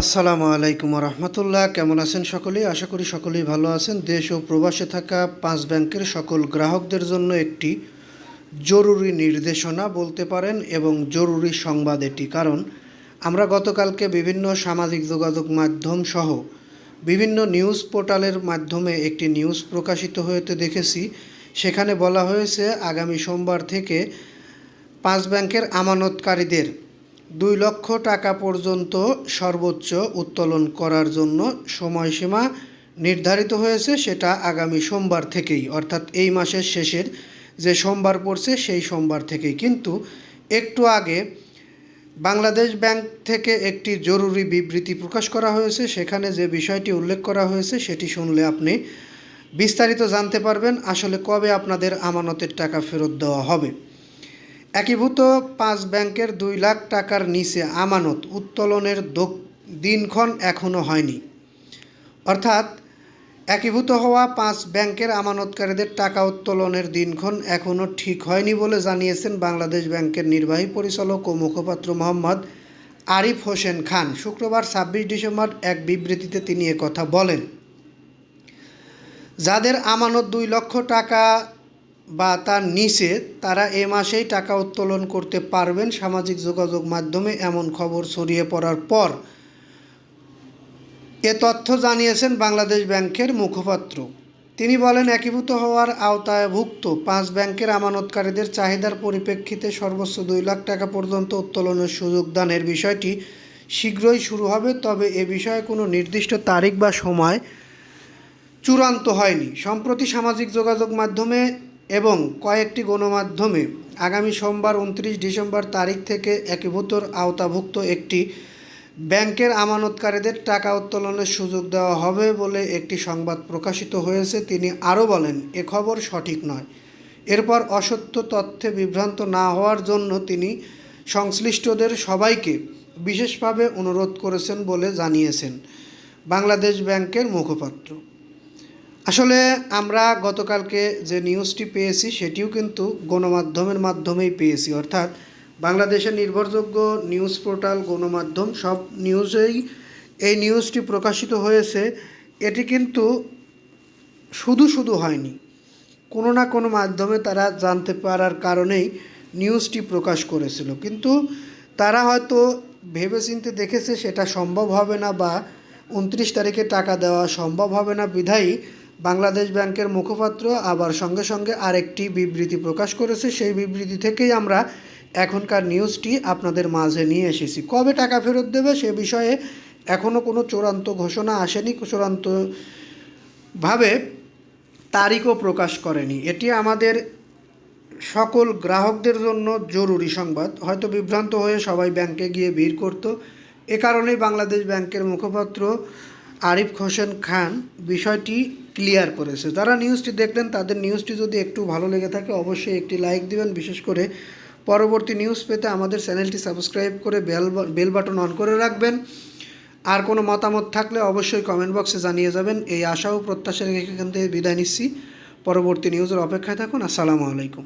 আসসালামু আলাইকুম রহমতুল্লাহ কেমন আছেন সকলেই আশা করি সকলেই ভালো আছেন। দেশ ও প্রবাসে থাকা পাঁচ ব্যাংকের সকল গ্রাহকদের জন্য একটি জরুরি নির্দেশনা বলতে পারেন এবং জরুরি সংবাদ এটি। কারণ আমরা গতকালকে বিভিন্ন সামাজিক যোগাযোগ মাধ্যম সহ বিভিন্ন নিউজ পোর্টালের মাধ্যমে একটি নিউজ প্রকাশিত হতে দেখেছি। সেখানে বলা হয়েছে, আগামী সোমবার থেকে পাঁচ ব্যাংকের আমানতকারীদের দুই লক্ষ টাকা পর্যন্ত সর্বোচ্চ উত্তোলন করার জন্য সময়সীমা নির্ধারিত হয়েছে সেটা আগামী সোমবার থেকেই, অর্থাৎ এই মাসের শেষের যে সোমবার পড়ছে সেই সোমবার থেকেই। কিন্তু একটু আগে বাংলাদেশ ব্যাংক থেকে একটি জরুরি বিবৃতি প্রকাশ করা হয়েছে, সেখানে যে বিষয়টি উল্লেখ করা হয়েছে সেটি শুনলে আপনি বিস্তারিত জানতে পারবেন আসলে কবে আপনাদের আমানতের টাকা ফেরত দেওয়া হবে। একীভূত পাঁচ ব্যাংকের দুই লাখ টাকার নিচে আমানত উত্তোলনের দিনক্ষণ এখনও হয়নি। অর্থাৎ, একীভূত হওয়া পাঁচ ব্যাংকের আমানতকারীদের টাকা উত্তোলনের দিনক্ষণ এখনও ঠিক হয়নি বলে জানিয়েছেন বাংলাদেশ ব্যাংকের নির্বাহী পরিচালক ও মুখপাত্র মোহাম্মদ আরিফ হোসেন খান। শুক্রবার ছাব্বিশ ডিসেম্বর এক বিবৃতিতে তিনি কথা বলেন। যাদের আমানত দুই লক্ষ টাকা বা তার নিচে তারা এ মাসেই টাকা উত্তোলন করতে পারবেন সামাজিক যোগাযোগ মাধ্যমে, এমন খবর ছড়িয়ে পড়ার পর। এ তথ্য জানিয়েছেন বাংলাদেশ ব্যাংকের মুখপাত্র। তিনি বলেন, একীভূত হওয়ার আওতায়ভুক্ত পাঁচ ব্যাংকের আমানতকারীদের চাহিদার পরিপ্রেক্ষিতে সর্বোচ্চ দুই লাখ টাকা পর্যন্ত উত্তোলনের সুযোগ দানের বিষয়টি শীঘ্রই শুরু হবে, তবে এ বিষয়ে কোনো নির্দিষ্ট তারিখ বা সময় চূড়ান্ত হয়নি। সম্প্রতি সামাজিক যোগাযোগ মাধ্যমে এবং কয়েকটি গণমাধ্যমে আগামী সোমবার উনত্রিশ ডিসেম্বর তারিখ থেকে একীভূতর আওতাভুক্ত একটি ব্যাংকের আমানতকারীদের টাকা উত্তোলনের সুযোগ দেওয়া হবে বলে একটি সংবাদ প্রকাশিত হয়েছে। তিনি আরও বলেন, এ খবর সঠিক নয়। এরপর অসত্য তথ্যে বিভ্রান্ত না হওয়ার জন্য তিনি সংশ্লিষ্টদের সবাইকে বিশেষভাবে অনুরোধ করেছেন বলে জানিয়েছেন বাংলাদেশ ব্যাংকের মুখপাত্র। আসলে আমরা গতকালকে যে নিউজটি পেয়েছি, সেটিও কিন্তু গণমাধ্যমের মাধ্যমেই পেয়েছি। অর্থাৎ বাংলাদেশের নির্ভরযোগ্য নিউজ পোর্টাল গণমাধ্যম, সব নিউজেই এই নিউজটি প্রকাশিত হয়েছে। এটি কিন্তু শুধু শুধু হয়নি, কোনো না কোনো মাধ্যমে তারা জানতে পারার কারণেই নিউজটি প্রকাশ করেছিল। কিন্তু তারা হয়তো ভেবেচিন্তে দেখেছে, সেটা সম্ভব হবে না বা উনত্রিশ তারিখে টাকা দেওয়া সম্ভব হবে না। বিধায়ী বাংলাদেশ ব্যাংকের মুখপাত্র আবার সঙ্গে সঙ্গে আরেকটি বিবৃতি প্রকাশ করেছে। সেই বিবৃতি থেকেই আমরা এখনকার নিউজটি আপনাদের মাঝে নিয়ে এসেছি। কবে টাকা ফেরত দেবে সে বিষয়ে এখনও কোনো চূড়ান্ত ঘোষণা আসেনি। চূড়ান্তভাবে তারিখও প্রকাশ করেনি। এটি আমাদের সকল গ্রাহকদের জন্য জরুরি সংবাদ। হয়তো বিভ্রান্ত হয়ে সবাই ব্যাংকে গিয়ে ভিড় করত। এ কারণেই বাংলাদেশ ব্যাংকের মুখপাত্র আরিফ হোসেন খান বিষয়টি ক্লিয়ার করেছে। যারা নিউজটি দেখলেন, তাদের নিউজটি যদি একটু ভালো লেগে থাকে, অবশ্যই একটি লাইক দিবেন। বিশেষ করে পরবর্তী নিউজ পেতে আমাদের চ্যানেলটি সাবস্ক্রাইব করে বেল বেল বাটন অন করে রাখবেন। আর কোনো মতামত থাকলে অবশ্যই কমেন্ট বক্সে জানিয়ে যাবেন। এই আশা ও প্রত্যাশা রেখে এখান থেকে বিদায় নিচ্ছি। পরবর্তী নিউজের অপেক্ষায় থাকুন। আসসালামু আলাইকুম।